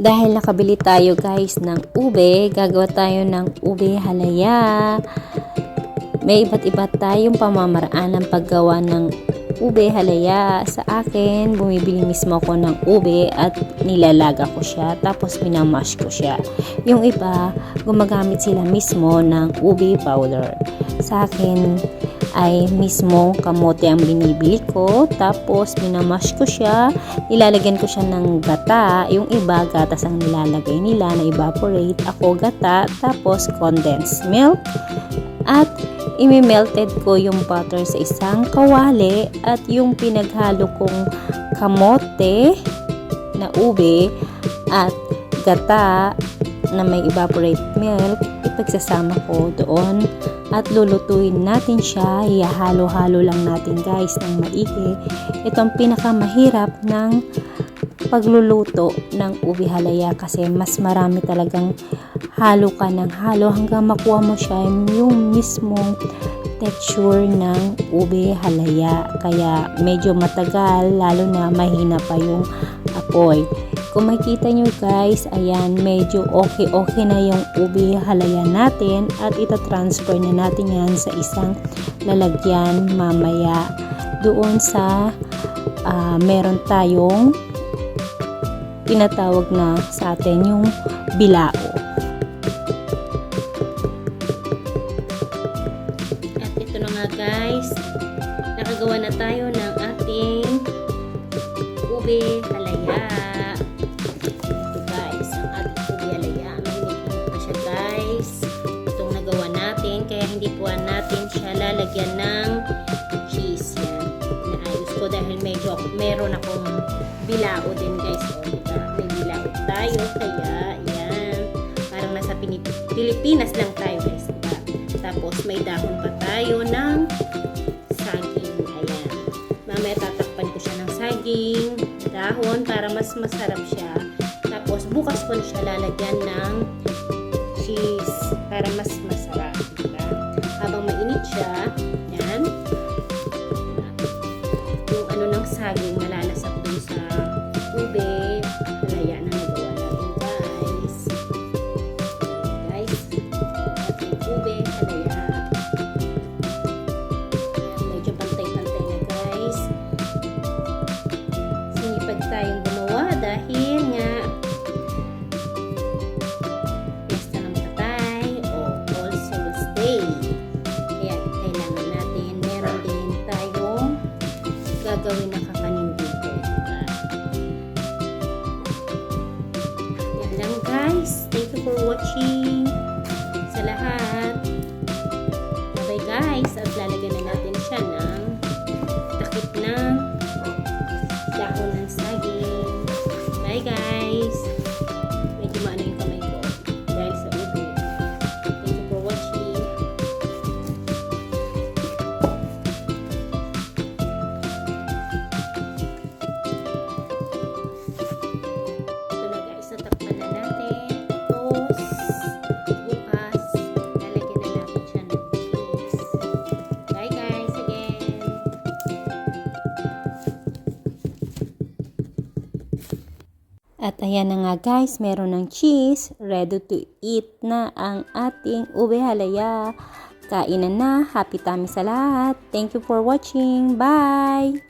Dahil nakabili tayo guys ng ube, gagawa tayo ng ube halaya. May iba't iba tayong pamamaraan ng paggawa ng ube halaya. Sa akin, bumibili mismo ako ng ube at nilalaga ko siya. Tapos minamash ko siya. Yung iba, gumagamit sila mismo ng ube powder. Sa akin, ay mismo kamote ang binibili ko. Tapos, minamash ko siya. Nilalagyan ko siya ng gata. Yung iba, gatas ang nilalagay nila na evaporate. Ako, gata. Tapos, condensed milk. At, imi-melted ko yung butter sa isang kawali. At yung pinaghalo kong kamote na ube at gata na may evaporate milk, ipagsasama ko doon at lulutuin natin siya. Ihahalo-halo lang natin guys ng maigi. Ito ang pinakamahirap ng pagluluto ng ubi halaya kasi mas marami talagang halo ka ng halo hanggang makuha mo siya yung mismong texture ng ube halaya. Kaya medyo matagal lalo na mahina pa yung apoy. Kung makikita nyo guys, ayan, medyo okay-okay na yung ubi halaya natin at ita-transfer na natin yan sa isang lalagyan mamaya doon sa uh, meron tayong tinatawag na sa atin yung bilao. At ito na nga guys, nakagawa na tayo ng ating ube halaya. Po natin siya lalagyan ng cheese. Yan. Inaayos ko dahil medyo meron akong bilao din guys. Diba? May bilao tayo, kaya yan. Parang nasa Pilipinas lang tayo guys. Diba? Tapos may dahon pa tayo ng saging. Ayan. Mamaya tatakpan ko siya ng saging, dahon para mas masarap siya. Tapos bukas ko na siya lalagyan ng cheese para mas masarap. Diba? Habang mainit siya, Thank you for watching. Sa lahat. Bye guys. At lalagyan na natin siya ng takip ng dahon At ayan na nga guys, meron ng cheese, ready to eat na ang ating ube halaya. Kainan na, happy tummy sa lahat. Thank you for watching. Bye!